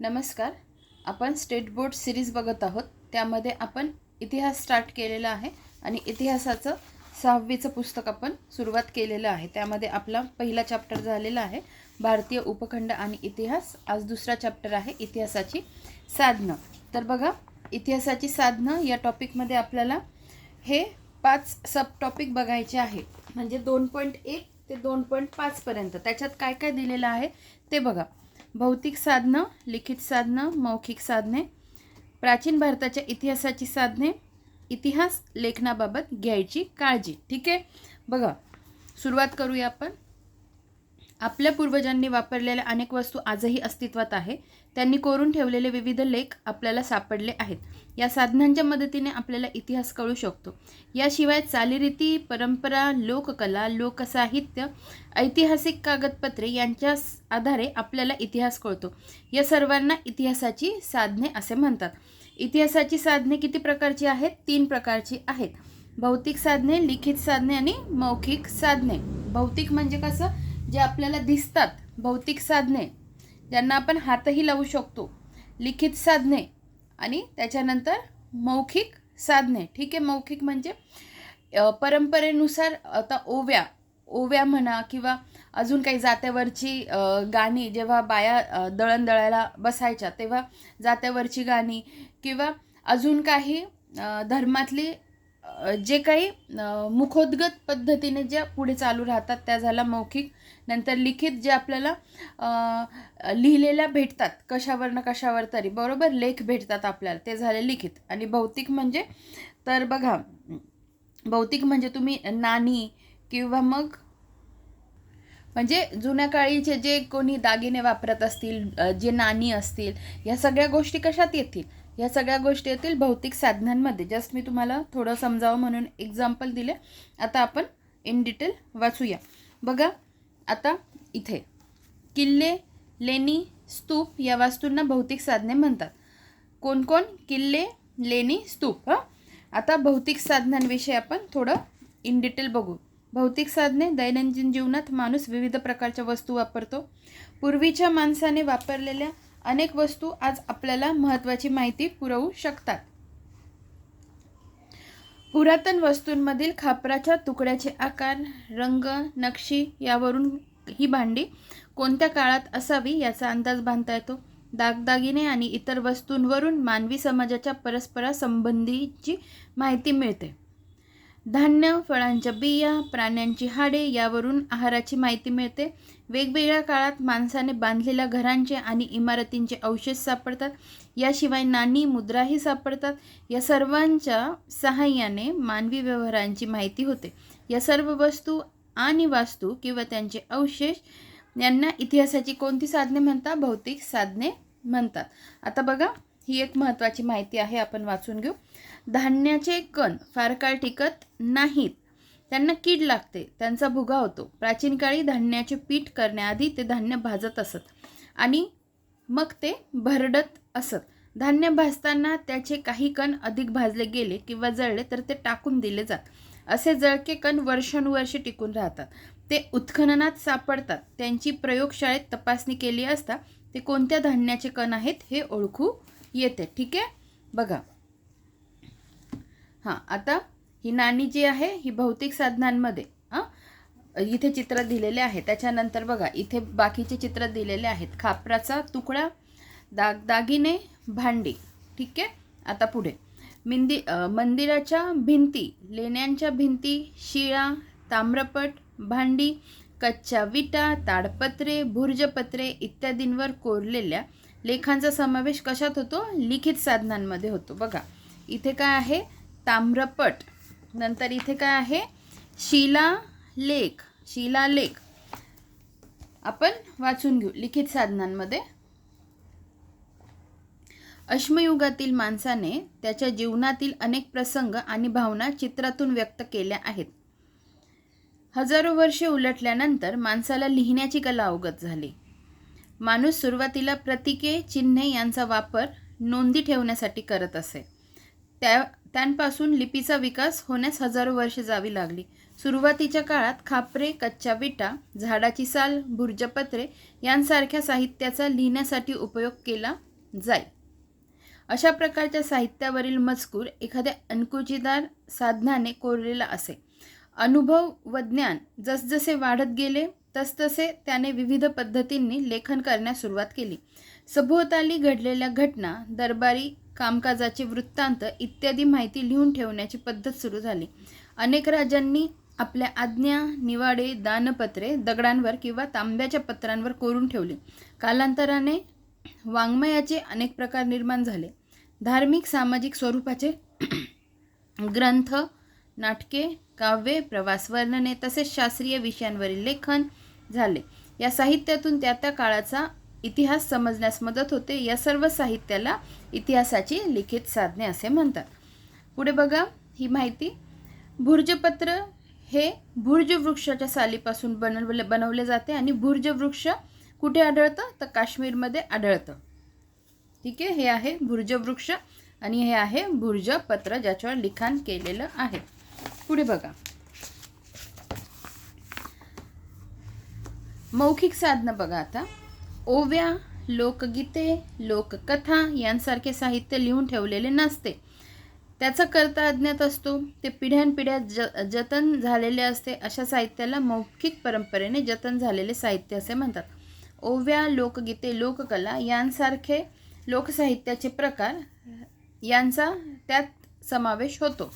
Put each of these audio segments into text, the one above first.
नमस्कार. आपण state board series बघत आहोत. त्यामध्ये आपण इतिहास स्टार्ट केलेला आहे आणि इतिहासाचं सहावीचं पुस्तक आपण सुरुवात केलेलं आहे. त्यामध्ये आपला पहिला चॅप्टर झालेला आहे. भारतीय उपखंड आणि इतिहास. आज दुसरा चॅप्टर आहे इतिहासाची साधनं. तर बघा इतिहासाची साधनं या टॉपिकमध्ये आपल्याला हे पाच सब टॉपिक बघायचे आहे. म्हणजे दोन पॉईंट एक ते दोन पॉईंट पाचपर्यंत त्याच्यात काय काय दिलेलं आहे ते बघा. भौतिक साधनं लिखित साधनं मौखिक साधने प्राचीन भारताच्या इतिहासाची साधने इतिहास लेखनाबाबत घ्यायची काळजी. ठीक आहे? बघा सुरुवात करूया आपण. आपल्या पूर्वजांनी वापरलेल्या अनेक वस्तू आजही अस्तित्वात आहे. त्यांनी कोरून ठेवलेले विविध लेख आपल्याला सापडले आहेत. या साधनांच्या मदतीने आपल्याला इतिहास कळू शकतो. याशिवाय चालीरीती परंपरा लोककला लोकसाहित्य ऐतिहासिक कागदपत्रे यांच्या आधारे आपल्याला इतिहास कळतो. या सर्वांना इतिहासाची साधने असे म्हणतात. इतिहासाची साधने किती प्रकारची आहेत? तीन प्रकारची आहेत. भौतिक साधने लिखित साधने आणि मौखिक साधने. भौतिक म्हणजे कसं? जे आपल्याला दिसतात भौतिक साधने ज्यांना आपण हातही लावू शकतो लिखित साधने आणि त्याच्यानंतर मौखिक साधने. ठीक आहे मौखिक म्हणजे परंपरेनुसार आता ओव्या ओव्या म्हणा किंवा अजून काही जात्यावरची गाणी जेव्हा बाया दळणदळायला दळण दळायला बसायच्या तेव्हा जात्यावरची गाणी किंवा अजून काही धर्मातली जे काही मुखोद्गत पद्धतीने ज्या पुढे चालू राहतात त्या झाल्या मौखिक. नंतर लिखित जे आपल्याला लिहिलेल्या भेटतात कशावर ना कशावर तरी बरोबर? लेख भेटतात आपल्याला ते झाले लिखित. आणि भौतिक म्हणजे तर बघा भौतिक म्हणजे तुम्ही नाणी किंवा मग म्हणजे जुन्या काळीचे जे कोणी दागिने वापरत असतील जे नाणी असतील या सगळ्या गोष्टी कशात येतील? ह्या सगळ्या गोष्टी येतील भौतिक साधनांमध्ये. जस्ट मी तुम्हाला थोडं समजावं म्हणून एक्झाम्पल दिले. आता आपण इन डिटेल वाचूया. बघा आता इथे. किल्ले लेणी स्तूप या वास्तूंना भौतिक साधने म्हणतात. कोणकोण? किल्ले लेणी स्तूप. हां? आता भौतिक साधनांविषयी आपण थोडं इन डिटेल बघू. भौतिक साधने दैनंदिन जीवनात माणूस विविध प्रकारच्या वस्तू वापरतो. पूर्वीच्या माणसाने वापरलेल्या अनेक वस्तू आज आपल्याला महत्त्वाची माहिती पुरवू शकतात. पुरातन वस्तूंमधील खापराच्या तुकड्याचे आकार रंग नक्षी यावरून ही भांडी कोणत्या काळात असावी याचा अंदाज बांधता येतो. दागदागिने आणि इतर वस्तूंवरून मानवी समाजाच्या परस्परासंबंधीची माहिती मिळते. धान्य फळांच्या बिया प्राण्यांची हाडे यावरून आहाराची माहिती मिळते. वेगवेगळ्या काळात माणसाने बांधलेल्या घरांचे आणि इमारतींचे अवशेष सापडतात. याशिवाय नाणी मुद्राही सापडतात. या सर्वांच्या सहाय्याने मानवी व्यवहारांची माहिती होते. या सर्व वस्तू आणि वास्तू किंवा त्यांचे अवशेष यांना इतिहासाची कोणती साधने म्हणतात भौतिक साधने म्हणतात. आता बघा ही एक महत्त्वाची माहिती आहे आपण वाचून घेऊ. धान्याचे कण फार काळ टिकत नाहीत. त्यांना कीड लागते त्यांचा भुगा होतो. प्राचीन काळी धान्याचे पीठ करण्याआधी ते धान्य भाजत असत आणि मग ते भरडत असत. धान्य भाजताना त्याचे काही कण अधिक भाजले गेले किंवा जळले तर ते टाकून दिले जात. असे जळके कण वर्षानुवर्षे टिकून राहतात. ते उत्खननात सापडतात. त्यांची प्रयोगशाळेत तपासणी केली असता ते कोणत्या धान्याचे कण आहेत हे ओळखू येते. ठीक आहे? बघा. हां आता ही नाणी जी आहे ही भौतिक साधनांमध्ये हां इथे चित्र दिलेले आहे. त्याच्यानंतर बघा इथे बाकीचे चित्र दिलेले आहेत. खापराचा तुकडा दाग दागिने भांडी ठीक आहे? आता पुढे. मिंदी मंदिराच्या भिंती लेण्यांच्या भिंती शिळा ताम्रपट भांडी कच्च्या विटा ताडपत्रे भुर्जपत्रे इत्यादींवर कोरलेल्या लेखांचा समावेश कशात होतो? लिखित साधनांमध्ये होतो. बघा इथे काय आहे? ताम्रपट. नंतर इथे काय आहे? शिलालेख शिलालेख आपण वाचून घेऊ. लिखित साधनांमध्ये. अश्मयुगातील माणसाने त्याच्या जीवनातील अनेक प्रसंग आणि भावना चित्रातून व्यक्त केल्या आहेत. हजारो वर्षे उलटल्यानंतर माणसाला लिहिण्याची कला अवगत झाली. माणूस सुरुवातीला प्रतीके चिन्हे यांचा वापर नोंदी ठेवण्यासाठी करत असे. त्या त्यांपासून लिपीचा विकास होण्यास हजारो वर्षे जावी लागली. सुरुवातीच्या काळात खापरे कच्च्या विटा झाडाची साल भुर्जपत्रे यांसारख्या साहित्याचा लिहिण्यासाठी उपयोग केला जाई. अशा प्रकारच्या साहित्यावरील मजकूर एखाद्या अणकुचीदार साधनाने कोरलेला असे. अनुभव व ज्ञान जसजसे वाढत गेले तसतसे त्याने विविध पद्धतींनी लेखन करण्यास सुरुवात केली. सभोवताली घडलेल्या घटना दरबारी कामकाजाचे वृत्तांत इत्यादी माहिती लिहून ठेवण्याची पद्धत सुरू झाली. अनेक राजांनी आपल्या आज्ञा निवाडे दानपत्रे दगडांवर किंवा तांब्याच्या पत्रांवर कोरून ठेवले. कालांतराने वाङ्मयाचे अनेक प्रकार निर्माण झाले. धार्मिक सामाजिक स्वरूपाचे ग्रंथ नाटके काव्ये प्रवास वर्णने तसेच शास्त्रीय विषयांवरील लेखन झाले. या साहित्यातून त्या त्या काळाचा इतिहास समजण्यास मदत होते. या सर्व साहित्याला इतिहासाची लिखित साधने असे म्हणतात. पुढे बघा ही माहिती. भुर्जपत्र हे भुर्ज वृक्षाच्या सालीपासून बनवले बनवले जाते आणि भुर्ज वृक्ष कुठे आढळतं? तर काश्मीरमध्ये आढळतं. ठीक आहे हे आहे भुर्ज वृक्ष आणि हे आहे भुर्जपत्र ज्याच्यावर लिखाण केलेलं आहे. पुढे बघा. मौखिक साधनं बघा आता. ओव्या लोकगीते लोककथा यांसारखे साहित्य लिहून ठेवलेले नसते. त्याचा करता अज्ञात असतो. ते पिढ्यानपिढ्या ज जतन झालेले असते. अशा साहित्याला मौखिक परंपरेने जतन झालेले साहित्य असे म्हणतात. ओव्या लोकगीते लोककला यांसारखे लोकसाहित्याचे प्रकार यांचा त्यात समावेश होतो.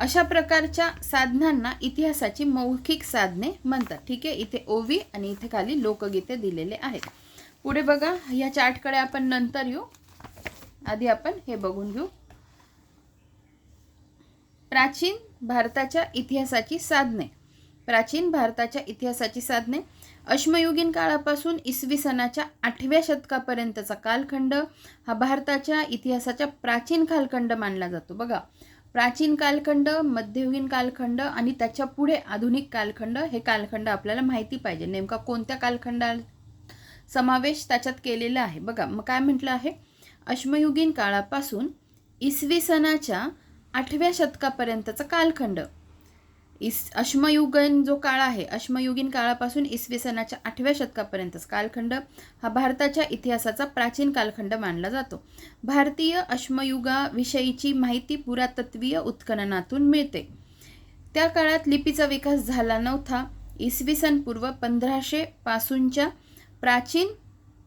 अशा प्रकारच्या साधनांना इतिहासाची मौखिक साधने म्हणतात. ठीक आहे? इथे ओवी आणि इथे खाली लोकगीते दिलेले आहेत. पुढे बघा या चार्टकडे आपण नंतर येऊ. आधी आपण हे बघून घेऊ. प्राचीन भारताच्या इतिहासाची साधने. प्राचीन भारताच्या इतिहासाची साधने. अश्मयुगीन काळापासून इसवी सनाच्या आठव्या शतकापर्यंतचा कालखंड हा भारताच्या इतिहासाचा प्राचीन कालखंड मानला जातो. बघा प्राचीन कालखंड मध्ययुगीन कालखंड आणि त्याच्या पुढे आधुनिक कालखंड हे कालखंड आपल्याला माहिती पाहिजे. नेमका कोणत्या कालखंडा समावेश त्याच्यात केलेला आहे? बघा मग काय म्हटलं आहे? अश्मयुगीन काळापासून इसवी सनाच्या आठव्या शतकापर्यंतचा कालखंड. इस अश्मयुगीन जो काळ आहे अश्मयुगीन काळापासून इसवी सनाच्या आठव्या शतकापर्यंतच कालखंड हा भारताच्या इतिहासाचा प्राचीन कालखंड मानला जातो. भारतीय अश्मयुगाविषयीची माहिती पुरातत्वीय उत्खननातून मिळते. त्या काळात लिपीचा विकास झाला नव्हता. इसवी सन पूर्व पंधराशे पासूनच्या प्राचीन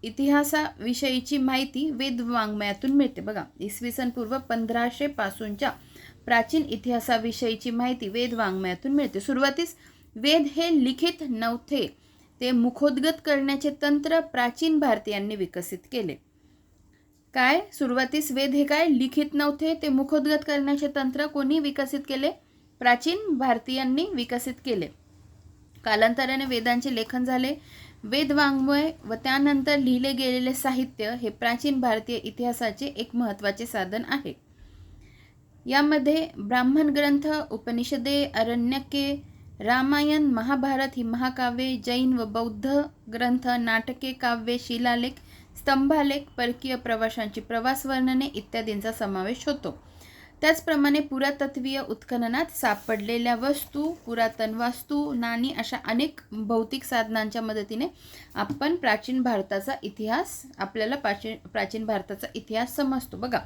इतिहासाविषयीची माहिती वेदवाङ्मयातून मिळते. बघा इसवी सन पूर्व पंधराशे पासूनच्या प्राचीन इतिहासाविषयीची माहिती वेद वाङ्मयातून मिळते. सुरुवातीस वेद हे लिखित नव्हते. ते मुखोद्गत करण्याचे तंत्र प्राचीन भारतीयांनी विकसित केले. काय? सुरुवातीस वेद हे काय? लिखित नव्हते. ते मुखोद्गत करण्याचे तंत्र कोणी विकसित केले? प्राचीन भारतीयांनी विकसित केले. कालांतराने वेदांचे लेखन झाले. वेद वाङ्मय व त्यानंतर लिहिले गेलेले साहित्य हे प्राचीन भारतीय इतिहासाचे एक महत्त्वाचे साधन आहे. यामध्ये ब्राह्मण ग्रंथ उपनिषदे अरण्यके रामायण महाभारत ही महाकाव्ये जैन व बौद्ध ग्रंथ नाटके काव्ये शिलालेख स्तंभालेख परकीय प्रवाशांची प्रवास वर्णने इत्यादींचा समावेश होतो. त्याचप्रमाणे पुरातत्वीय उत्खननात सापडलेल्या वस्तू पुरातन वास्तू नाणी अशा अनेक भौतिक साधनांच्या मदतीने आपण प्राचीन भारताचा इतिहास आपल्याला प्राचीन प्राचीन भारताचा इतिहास समजतो. बघा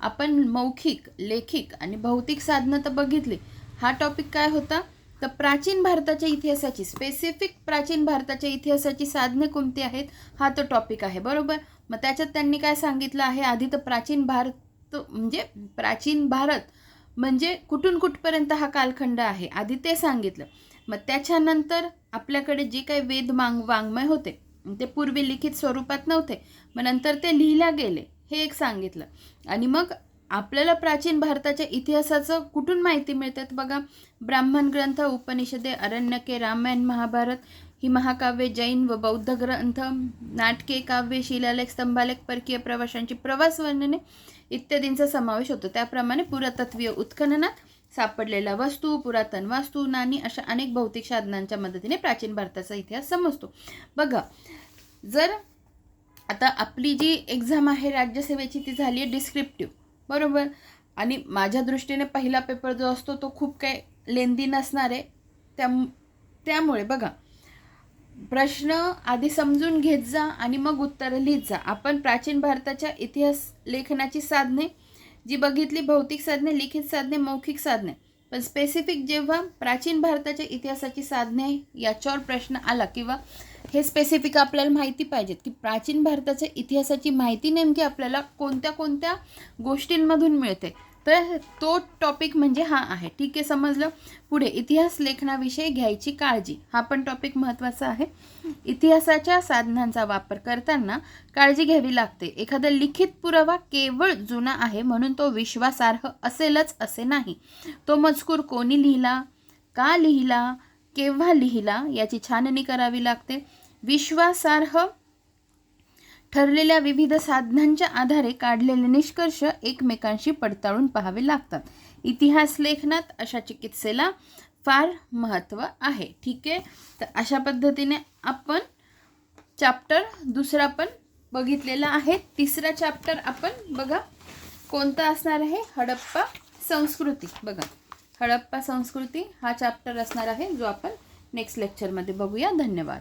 आपण मौखिक लेखिक आणि भौतिक साधनं तर बघितली. हा टॉपिक काय होता? तर प्राचीन भारताच्या इतिहासाची स्पेसिफिक प्राचीन भारताच्या इतिहासाची साधने कोणती आहेत? हा तो टॉपिक आहे बरोबर? मग त्याच्यात त्यांनी काय सांगितलं आहे? आधी तर प्राचीन भारत तो म्हणजे प्राचीन भारत म्हणजे कुठून कुठपर्यंत हा कालखंड आहे? आधी ते सांगितलं. मग त्याच्यानंतर आपल्याकडे जे काही वेद मांग वाङ्मय होते ते पूर्वी लिखित स्वरूपात नव्हते. मग नंतर ते लिहिल्या गेले हे एक सांगितलं. आणि मग आपल्याला प्राचीन भारताच्या इतिहासाचं कुठून माहिती मिळते? बघा ब्राह्मण ग्रंथ उपनिषदे अरण्यके रामायण महाभारत ही महाकाव्य जैन व बौद्ध ग्रंथ नाटके काव्य शिलालेख स्तंभालेख परकीय प्रवाशांची प्रवास वर्णने इत्यादींचा समावेश होतो. त्याप्रमाणे पुरातत्वीय उत्खननात सापडलेल्या वस्तू पुरातन वास्तू नाणी अशा अनेक भौतिक साधनांच्या मदतीने प्राचीन भारताचा इतिहास समजतो. बघा जर आता आपली जी एक्झाम आहे राज्यसेवेची ती झाली आहे डिस्क्रिप्टिव्ह बरोबर? आणि माझ्या दृष्टीने पहिला पेपर जो असतो तो खूप काही लेंदी नसणार आहे. त्या त्यामुळे बघा प्रश्न आधी समजून घेत जा आणि मग उत्तरं लिहित जा. आपण प्राचीन भारताच्या इतिहास लेखनाची साधने जी बघितली भौतिक साधने लिखित साधने मौखिक साधने. पण स्पेसिफिक जेव्हा प्राचीन भारताच्या इतिहासाची साधने याच्यावर प्रश्न आला किंवा हे स्पेसिफिक आपल्याला माहिती पाहिजेत की प्राचीन भारताच्या इतिहासाची माहिती नेमकी आपल्याला कोणत्या कोणत्या गोष्टींमधून मिळते? तर तो टॉपिक म्हणजे हा आहे. ठीक आहे समजलं? पुढे इतिहास लेखनाविषयी घ्यायची काळजी. हा पण टॉपिक महत्त्वाचा आहे. इतिहासाच्या साधनांचा वापर करताना काळजी घ्यावी लागते. एखादा लिखित पुरावा केवळ जुना आहे म्हणून तो विश्वासार्ह असेलच असे नाही. तो मजकूर कोणी लिहिला का लिहिला केव्हा लिहिला याची छाननी करावी लागते. विश्वासार्ह ठरलेल्या विविध साधनांच्या आधारे काढलेले निष्कर्ष एकमेकांशी पडताळून पाहावे लागतात. इतिहास लेखनात अशा चिकित्सेला फार महत्त्व आहे. ठीक आहे? तर अशा पद्धतीने आपण चॅप्टर दुसरा पण बघितलेला आहे. तिसरा चॅप्टर आपण बघा. कोणता असणार आहे? हडप्पा संस्कृती. बघा. हडप्पा संस्कृती हा चॅप्टर असणार आहे जो आपण नेक्स्ट लेक्चरमध्ये बघूया. धन्यवाद.